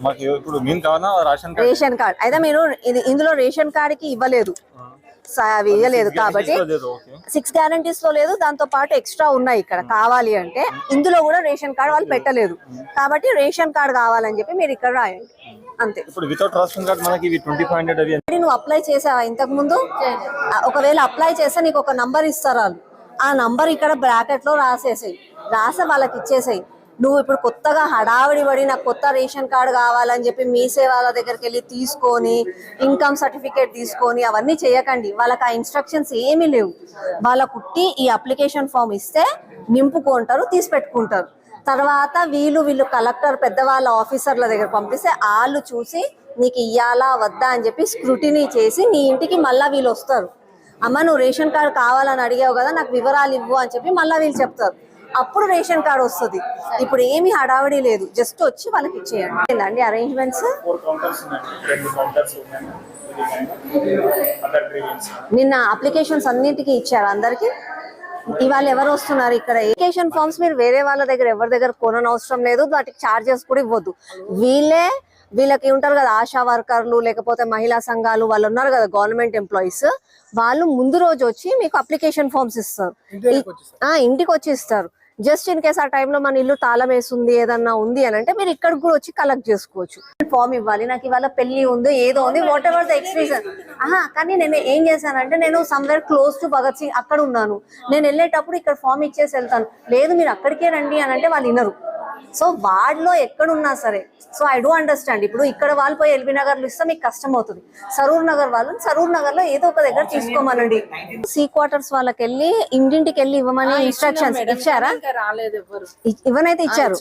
మాకు ఇప్పుడు మేము కావాలా? Ration card? Ration card. అయితే మీరు ఇది ఇందులో రేషన్ కార్డ్కి ఇవ్వలేదు స- అవి ఇవ్వలేదు కాబట్టి సిక్స్ గ్యారంటీస్లో లేదు దాంతో పాటు ఎక్స్ట్రా ఉన్నాయి ఇక్కడ. కావాలి అంటే ఇందులో కూడా రేషన్ కార్డ్ వాళ్ళు పెట్టలేదు. కాబట్టి రేషన్ కార్డ్ కావాలని చెప్పి మీరు ఇక్కడ రాయండి. అంతే. ఇప్పుడు వితౌట్ రేషన్ కార్డ్ మనకి ఇవి ట్వంటీ ఫైవ్ హండ్రెడ్ అవి మరి నువ్వు అప్లై చేసావా ఇంతకు ముందు ఒకవేళ అప్లై చేస్తే నీకు ఒక నంబర్ ఇస్తారు వాళ్ళు. ఆ నంబర్ ఇక్కడ బ్రాకెట్లో రాసేసాయి. రాసి వాళ్ళకి ఇచ్చేసాయి. నువ్వు ఇప్పుడు కొత్తగా హడావిడి పడి నాకు కొత్త రేషన్ కార్డు కావాలని చెప్పి మీ సేవాల దగ్గరికి వెళ్ళి తీసుకొని ఇన్కమ్ సర్టిఫికేట్ తీసుకొని అవన్నీ చేయకండి. వాళ్ళకి ఆ ఇన్స్ట్రక్షన్స్ ఏమీ లేవు. వాళ్ళ కుట్టి ఈ అప్లికేషన్ ఫామ్ ఇస్తే నింపుకుంటారు తీసి పెట్టుకుంటారు తర్వాత వీళ్ళు వీళ్ళు కలెక్టర్ పెద్దవాళ్ళ ఆఫీసర్ల దగ్గర పంపిస్తే వాళ్ళు చూసి నీకు ఇయ్యాలా వద్దా అని చెప్పి స్క్రూటినీ చేసి నీ ఇంటికి మళ్ళా వీళ్ళు వస్తారు. అమ్మ నువ్వు రేషన్ కార్డు కావాలని అడిగావు కదా నాకు వివరాలు ఇవ్వు అని చెప్పి మళ్ళీ వీళ్ళు చెప్తారు. అప్పుడు రేషన్ కార్డు వస్తుంది. ఇప్పుడు ఏమి హడావిడి లేదు. జస్ట్ వచ్చి వాళ్ళకి ఇచ్చేయండి. అరేంజ్మెంట్స్ నిన్న అప్లికేషన్స్ అన్నిటికీ ఇచ్చారు అందరికి. ఇవాళ ఎవరు వస్తున్నారు ఇక్కడ? అప్లికేషన్ ఫామ్స్ మీరు వేరే వాళ్ళ దగ్గర ఎవరి దగ్గర కొనని అవసరం లేదు. వాటికి చార్జెస్ కూడా ఇవ్వద్దు. వీళ్ళే వీళ్ళకి ఉంటారు కదా ఆశా వర్కర్లు లేకపోతే మహిళా సంఘాలు వాళ్ళు ఉన్నారు కదా గవర్నమెంట్ ఎంప్లాయీస్. వాళ్ళు ముందు రోజు వచ్చి మీకు అప్లికేషన్ ఫామ్స్ ఇస్తారు. ఆ, ఇంటికి వచ్చి ఇస్తారు జస్ట్ ఇన్ కేస్ ఆ టైంలో మన ఇల్లు తాళం వేస్తుంది ఏదన్నా ఉంది అని అంటే మీరు ఇక్కడికి కూడా వచ్చి కలెక్ట్ చేసుకోవచ్చు. ఫామ్ ఇవ్వాలి. నాకు ఇవాళ పెళ్ళి ఉంది ఏదో ఉంది వాట్ ఎవర్ ద ఎక్స్ప్రెషన్ ఆహా కానీ నేను ఏం చేశానంటే నేను somewhere close to Bhagat Singh అక్కడ ఉన్నాను. నేను వెళ్ళేటప్పుడు ఇక్కడ ఫామ్ ఇచ్చేసి వెళ్తాను. లేదు మీరు అక్కడికే రండి అని అంటే వాళ్ళు వినరు. సో వాడిలో ఎక్కడున్నా సరే సో ఐ డూ అండర్స్టాండ్. ఇప్పుడు ఇక్కడ వాళ్ళు పోయి ఎల్బీ నగర్లో ఇస్తే మీకు కష్టం అవుతుంది. సరూర్ నగర్ వాళ్ళు సరూర్ నగర్లో ఏదో ఒక దగ్గర తీసుకోమనండి. సీ క్వార్టర్స్ వాళ్ళకి వెళ్ళి ఇంటింటికి వెళ్ళి ఇవ్వమని ఇన్స్ట్రక్షన్స్ ఇచ్చారా? ఇవ్వనైతే ఇచ్చారు.